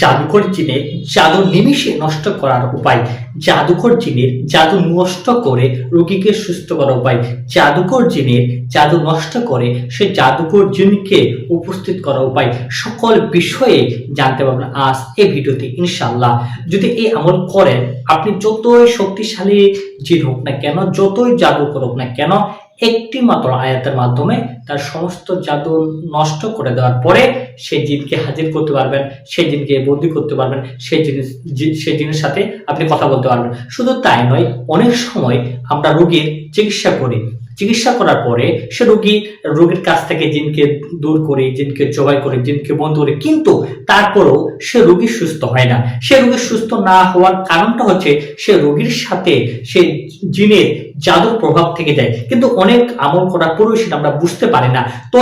জাদুকর জিনের জাদু নিমিষে নষ্ট করার উপায়। জাদুকর জিনের জাদু নষ্ট করে রোগীকে সুস্থ করার উপায়। জাদুকর জিনের জাদু নষ্ট করে সে জাদুকর জিনকে উপস্থিত করার উপায়। সকল বিষয়ে জানতে পারবেন আজ এই ভিডিওতে ইনশাল্লাহ যদি এই আমল করেন, আপনি যতই শক্তিশালী জিন হোক না কেন, যতই জাদু করুক না কেন, একটি মাত্র আয়াতের মাধ্যমে তার সমস্ত জাদু নষ্ট করে দেওয়ার পরে সেই জিনকে হাজির করতে পারবেন। সেই জিনকে বন্দি করতে পারবেন, সেই জিনিস সেই জিনিসের সাথে আপনি কথা বলতে পারবেন। শুধু তাই নয়, অনেক সময় আমরা রোগীর চিকিৎসা করি। চিকিৎসা করার পরে সে রোগী, রোগীর কাছ থেকে জিনকে দূর করে, জিনকে জবাই করে, জিনকে বন্ধ করে, কিন্তু তারপরেও সে রোগী সুস্থ হয় না। সে রোগী সুস্থ না হওয়ার কারণটা হচ্ছে সে রোগীর সাথে সে জিনের জাদুর প্রভাব থেকে যায়। কিন্তু অনেক আমল করার পরেও সেটা আমরা বুঝতে পারি না। তো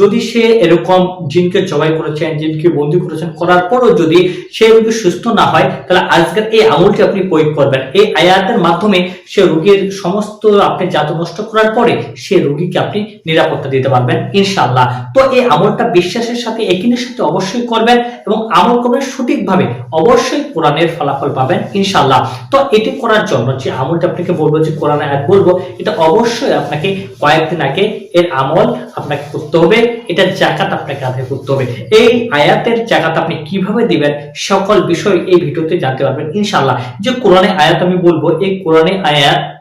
যদি সে এরকম জিনকে জবাই করেছেন জিনকে বন্দি করেছেন করার পরও যদি সে রোগী সুস্থ না হয়, তাহলে আজকের এই আমলটি আপনি প্রয়োগ করবেন। এই আয়াতের মাধ্যমে সে রোগীর সমস্ত আপনি জাদু নষ্ট করার পরে সে রোগীকে আপনি নিরাপত্তা দিতে পারবেন, ইনশাআল্লাহ। তো এই আমলটা বিশ্বাসের সাথে একিনের সাথে অবশ্যই করবেন এবং আমল করবেন সঠিকভাবে। অবশ্যই কোরআনের ফলাফল পাবেন, ইনশাআল্লাহ। তো এটি করার জন্য যে আমলটা আপনাকে বলব, যে কোরআন আয়াত বলব, এটা অবশ্যই আপনাকে কয়েকদিন আগে এর আমল আপনাকে করতে হবে। এটা জাকাত আপনাকে আদায় করতে হবে। এই আয়াতের জাকাত আপনি কীভাবে দিবেন, সকল বিষয় এই ভিডিওতে জানতে পারবেন, ইনশাআল্লাহ। যে কোরআনে আয়াত আমি বলব, এই কোরআনে আয়াত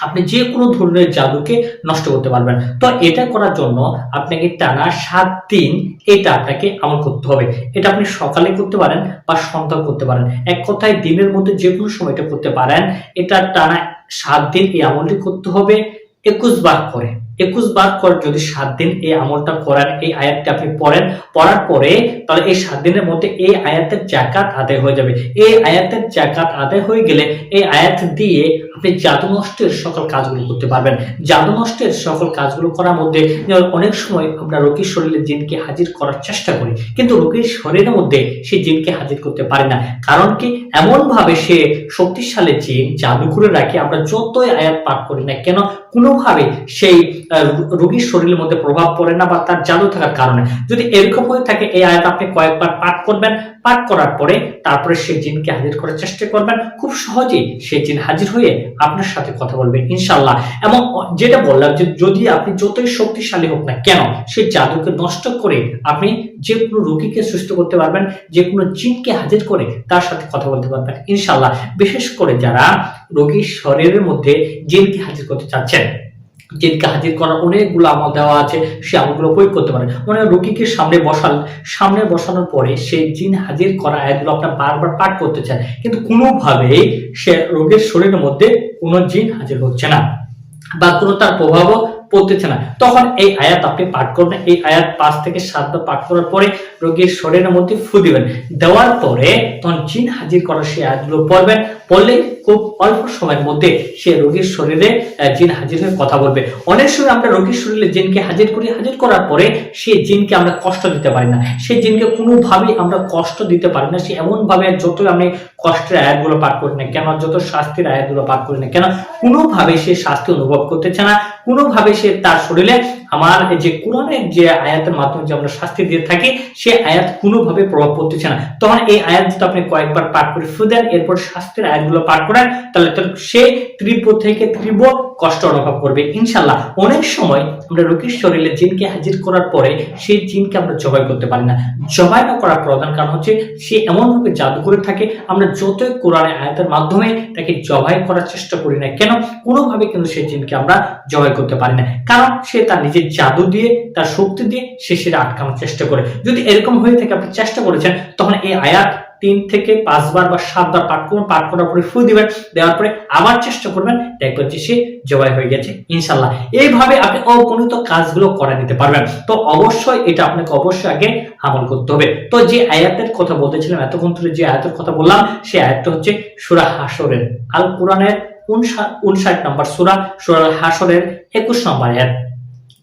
আপনি যে কোনো ধরনের জাদুকে নষ্ট করতে পারবেন। তো এটা করার জন্য আপনাকে টানা সাত দিন এটা আপনাকে আমল করতে হবে। এটা আপনি সকালে করতে পারেন বা সন্ধ্যা করতে পারেন। এক কথায় দিনের মধ্যে যে কোনো সময় এটা করতে পারেন। এটা টানা সাত দিন এই আমলটি করতে হবে। একুশ বার করে। একুশ বার পর যদি সাত দিন এই আমলটা করেন এই আয়াতটা আপনি পড়েন, পড়ার পরে তাহলে এই সাত দিনের মধ্যে এই আয়াতের জাকাত আদায় হয়ে যাবে। এই আয়াতের জাকাত আদায় হয়ে গেলে এই আয়াত দিয়ে আপনি জাদু নষ্টের সকল কাজগুলো করতে পারবেন। জাদু নষ্টের সকল কাজগুলো করার মধ্যে অনেক সময় আমরা রোগীর শরীরে জিনকে হাজির করার চেষ্টা করি, কিন্তু রোগীর শরীরের মধ্যে সে জিনকে হাজির করতে পারে না। কারণ কি? এমন ভাবে সে শক্তিশালী জিন জাদু করে রাখে, আমরা যতই আয়াত পাঠ করি না কেন কোনোভাবে সেই রোগীর শরীরের মধ্যে প্রভাব পড়ে না বা তার জাদু থাকার কারণে। যদি এরকম হয়ে থাকে, এই আয়াত আপনি কয়েকবার পাঠ করবেন। পাঠ করার পরে তারপরে সেই জিনকে হাজির করার চেষ্টা করবেন। খুব সহজেই সেই জিন হাজির হয়ে আপনার সাথে কথা বলবে ইনশাল্লাহ এবং যেটা বললাম যে যদি আপনি যতই শক্তিশালী হোক না কেন, সেই জাদুকে নষ্ট করে আপনি যে কোনো রোগীকে সুস্থ করতে পারবেন, যে কোনো জিনকে হাজির করে তার সাথে কথা বলতে পারবেন ইনশাল্লাহ বিশেষ করে যারা রোগীর শরীরের মধ্যে জিনকে হাজির করতে চাচ্ছেন। জিনকে হাজির করার অনেকগুলো আমল দেওয়া আছে, সে আমলগুলো প্রয়োগ করতে পারেন মানে রোগীকে সামনে বসান, সামনে বসানোর পরে সে জিন হাজির করা আয়াতগুলো আপনার বারবার পাঠ করতে চান, কিন্তু কোনোভাবেই সে রোগের শরীরের মধ্যে কোনো জিন হাজির হচ্ছে না। বা কোনো তার প্রভাবও পড়তেছে না। তখন এই আয়াত আপনি পাঠ করবেন। এই আয়াত পাঁচ থেকে সাতবার পাঠ করার পরে রোগীর শরীরের মধ্যে ফু দিবেন। দেওয়ার পরে তখন জিন হাজির করার সেই আয়াতগুলো পড়বেন। পড়লে খুব অল্প সময়ের মধ্যে সে রোগীর শরীরে জিন হাজির হয়ে কথা বলবে। অনেক সময় আমরা রোগীর শরীরে জিনকে হাজির করি। হাজির করার পরে সে জিনকে আমরা কষ্ট দিতে পারি না। সেই জিনকে কোনোভাবেই আমরা কষ্ট দিতে পারি না। সে এমন ভাবে যতই আমি কষ্টের আয়াতগুলো পাঠ করি না কেন যত শাস্তির আয়াতগুলো পাঠ করি না কেন কোনোভাবে সে শাস্তি অনুভব করতেছে না। কোনোভাবে সে তার শরীরে আমার যে কোরআনের যে আয়াতের মাধ্যমে যে আমরা শাস্তি দিয়ে থাকি, সে আয়াত কোনোভাবে প্রভাব পড়তেছে না। তখন এই আয়াত যদি আপনি কয়েকবার পাঠ করে ফু দেন, এরপর শাস্তির আয়াতগুলো পাঠ করেন, তাহলে সে তীব্র থেকে তীব্র কষ্ট অনুভব করবে ইনশাল্লাহ অনেক সময় আমরা রোগীর শরীরে জিনকে হাজির করার পরে সেই জিনকে আমরা জবাই করতে পারি না। জবাই না করার প্রধান কারণ হচ্ছে সে এমনভাবে জাদু করে থাকে, আমরা যতই কোরআনের আয়াতের মাধ্যমে তাকে জবাই করার চেষ্টা করি না কেন, কোনোভাবে কিন্তু সেই জিনকে আমরা জবাই করতে পারি না। কারণ সে তার নিজের জাদু দিয়ে, তার শক্তি দিয়ে সে সেটা আটকানোর চেষ্টা করে। যদি এরকম হয়ে থাকে, আপনি চেষ্টা করেছেন, তখন এই আয়াত তিন থেকে পাঁচবার বা সাতবার পাঠ করবেন পাঠ করার পরে ফু দিবেন, দেওয়ার পরে আবার চেষ্টা করবেন, দেখবেন যে সে জবাই হয়ে গেছে ইনশাল্লাহ এইভাবে আপনি অগণিত কাজগুলো করে নিতে পারবেন। তো অবশ্যই এটা আপনাকে অবশ্যই আগে আমল করতে হবে। তো যে আয়াতের কথা বলতেছিলাম, এতক্ষণ ধরে যে আয়াতের কথা বললাম সেই আয়াতটা হচ্ছে সুরা হাসরের আল কোরআনের উনষাট নম্বর সুরা সুরাল হাসরের একুশ নম্বর আয়াত।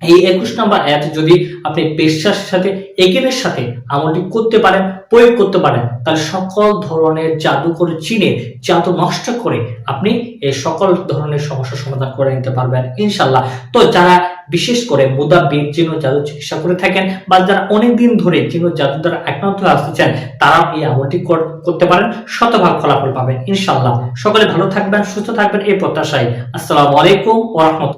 এই একুশ নম্বর আয়াত যদি আপনি পেশার সাথে, একেনের সাথে আমলটি করতে পারেন, প্রয়োগ করতে পারেন, তাহলে সকল ধরনের জাদু চিনে জাদু নষ্ট করে আপনি এই সকল ধরনের সমস্যার সমাধান করে নিতে পারবেন ইনশাল্লাহ তো যারা বিশেষ করে মুদা জিন চিহ্ন জাদু চিকিৎসা করে থাকেন বা যারা অনেকদিন ধরে চিহ্ন জাদু দ্বারা আক্রান্ত হয়ে আসতেছেন তারাও এই আমলটি করতে পারেন। শতভাগ ফলাফল পাবেন। ইনশাল্লাহ সকলে ভালো থাকবেন, সুস্থ থাকবেন এই প্রত্যাশায়। আসসালামু আলাইকুম ওয়া রাহমাতুল্লাহ।